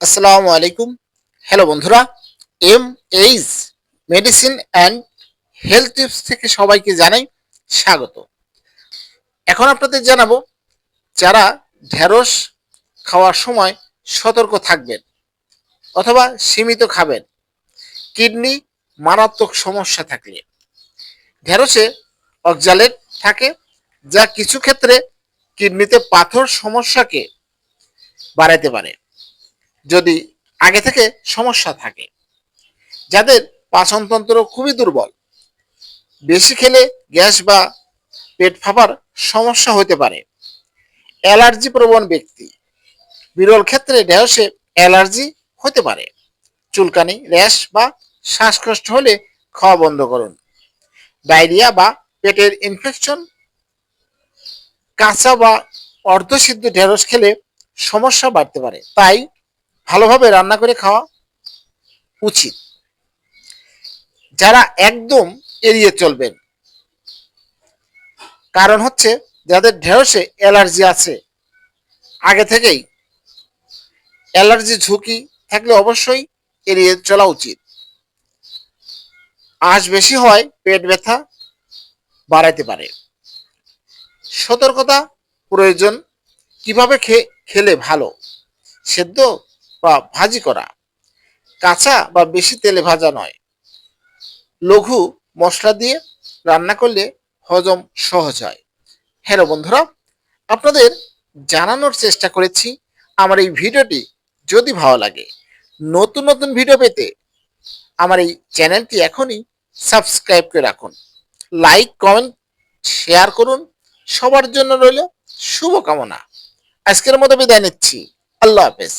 আসসালামু আলাইকুম। হ্যালো বন্ধুরা M H medicine and health tips থেকে সবাইকে জানাই স্বাগত। এখন আপনাদের জানাব, যারা ঢেঁড়স খাওয়ার সময় সতর্ক থাকবেন অথবা সীমিত খাবেন, কিডনি মারাত্মক সমস্যা থাকলে। ঢেঁড়সে অক্সালেট থাকে, যা কিছু ক্ষেত্রে কিডনিতে পাথর সমস্যাকে বাড়াতে পারে। যদি আগে থেকে সমস্যা থাকে। যাদের পাচনতন্ত্র খুবই দুর্বল, বেশি খেলে গ্যাস বা পেট ফাঁপার সমস্যা হতে পারে। অ্যালার্জি প্রবণ ব্যক্তি, বিরল ক্ষেত্রে ঢেঁড়সে অ্যালার্জি হতে পারে। চুলকানি, র্যাশ বা শ্বাসকষ্ট হলে খাওয়া বন্ধ করুন। ডায়রিয়া বা পেটের ইনফেকশন কাঁচা বা অর্ধসিদ্ধ ঢেঁড়স খেলে সমস্যা বাড়তে পারে। তাই ভালোভাবে রান্না করে খাওয়া উচিত। যারা একদম এড়িয়ে চলবেন, কারণ হচ্ছে যাদের ঢেঁড়সে অ্যালার্জি আছে, আগে থেকেই অ্যালার্জি ঝুঁকি থাকলে অবশ্যই এড়িয়ে চলা উচিত। আঁশ বেশি হয় পেট ব্যথা বাড়াইতে পারে। সতর্কতা প্রয়োজন। কীভাবে খেলে ভালো? সেদ্ধ বা ভাজি করা। কাঁচা বা বেশি তেলে ভাজা নয়। লঘু মশলা দিয়ে রান্না করলে হজম সহজ হয়। হ্যালো বন্ধুরা, আপনাদের জানানোর চেষ্টা করেছি আমার এই ভিডিওটি যদি ভালো লাগে। নতুন নতুন ভিডিও পেতে আমার এই চ্যানেলটি এখনই সাবস্ক্রাইব করে রাখুন। লাইক, কমেন্ট, শেয়ার করুন। সবার জন্য রইল শুভকামনা। আজকের মতো বিদায় নিচ্ছি। আল্লাহ হাফেজ।